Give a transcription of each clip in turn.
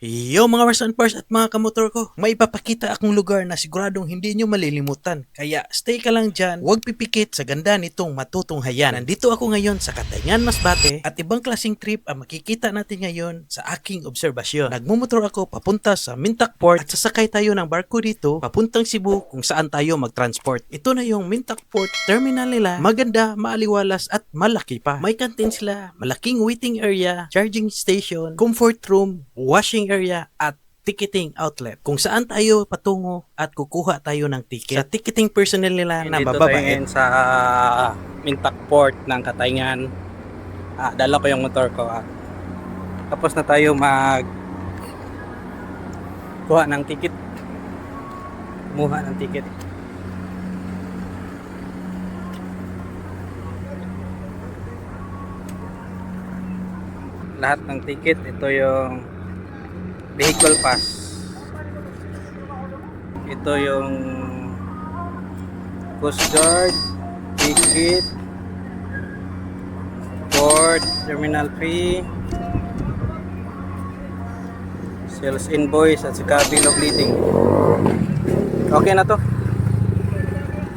Yo mga Mars and Pars at mga kamotor ko, may ipapakita akong lugar na siguradong hindi nyo malilimutan. Kaya stay ka lang dyan, huwag pipikit sa ganda nitong matutunghayan. Nandito ako ngayon sa Katayngan Masbate at ibang klaseng trip ang makikita natin ngayon sa aking obserbasyon. Nagmumotor ako papunta sa Mintak Port at sasakay tayo ng barko dito papuntang Cebu kung saan tayo mag-transport. Ito na yung Mintak Port Terminal nila. Maganda, maaliwalas at malaki pa. May canteen sila, malaking waiting area, charging station, comfort room, washing area at ticketing outlet kung saan tayo patungo at kukuha tayo ng ticket. Sa ticketing personnel nila na tayo mababait. ngayon sa Mintak Port ng Katayngan. Ah, dala ko yung motor ko. Ah. Tapos na tayo mag kuha ng ticket. Kumuha ng ticket. Lahat ng ticket, ito yung vehicle pass. Ito yung Coast Guard, ticket, port, terminal fee, sales invoice at saka bill of lading. Okay na to.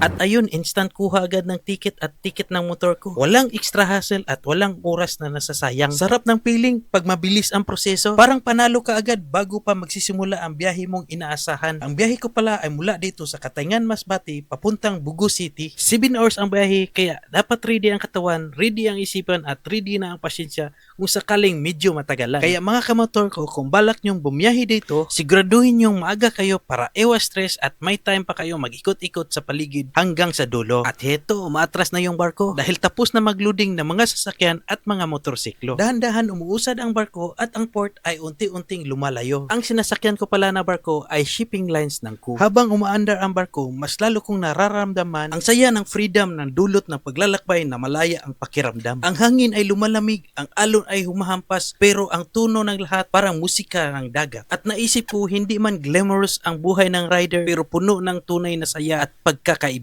At ayun, instant kuha agad ng ticket at ticket ng motor ko. Walang extra hassle at walang oras na nasasayang. Sarap ng feeling pag mabilis ang proseso. Parang panalo ka agad bago pa magsisimula ang biyahe mong inaasahan. Ang biyahe ko pala ay mula dito sa Katayngan Masbate papuntang Bugo City. 7 hours ang biyahe kaya dapat ready ang katawan, ready ang isipan at ready na ang pasyensya kung sakaling medyo matagalan. Kaya mga kamotor ko, kung balak nyong bumiyahe dito, siguraduhin nyong maaga kayo para iwas stress at may time pa kayo mag-ikot-ikot sa paligid hanggang sa dulo. At heto, umaatras na yung barko dahil tapos na magloading ng mga sasakyan at mga motorsiklo. Dahan-dahan umuusad ang barko at ang port ay unti-unting lumalayo. Ang sinasakyan ko pala na barko ay shipping lines ng Cook. Habang umaandar ang barko, mas lalo kong nararamdaman ang saya ng freedom ng dulot ng paglalakbay na malaya ang pakiramdam. Ang hangin ay lumalamig, ang alon ay humahampas, pero ang tuno ng lahat parang musika ng dagat. At naisip ko hindi man glamorous ang buhay ng rider pero puno ng tunay na saya at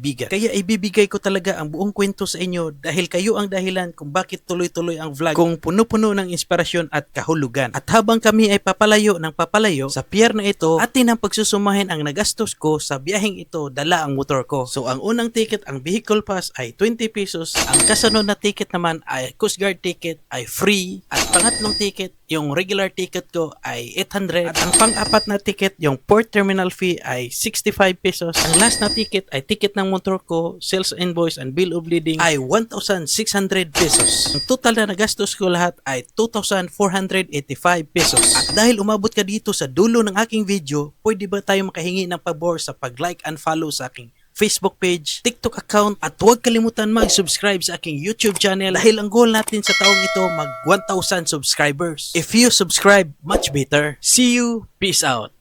pagkakaibigan. Kaya ibibigay ko talaga ang buong kwento sa inyo dahil kayo ang dahilan kung bakit tuloy-tuloy ang vlog kung puno-puno ng inspirasyon at kahulugan. At habang kami ay papalayo ng papalayo sa pier na ito, atin ang pagsusumahin ang nagastos ko sa biyaheng ito dala ang motor ko. So ang unang ticket, ang vehicle pass ay 20 pesos. Ang kasunod na ticket naman ay Coast Guard ticket ay free. At pangatlong ticket, yung regular ticket ko ay 800. At ang pang-apat na ticket, yung port terminal fee ay 65 pesos. Ang last na ticket ay ticket ng motor ko, sales invoice and bill of lading ay 1,600 pesos. Ang total na nagastos ko lahat ay 2,485 pesos. At dahil umabot ka dito sa dulo ng aking video, pwede ba tayo makahingi ng pabor sa pag-like and follow sa aking Facebook page, TikTok account at huwag kalimutan mag-subscribe sa aking YouTube channel dahil ang goal natin sa taong ito mag 1,000 subscribers. If you subscribe, much better. See you. Peace out.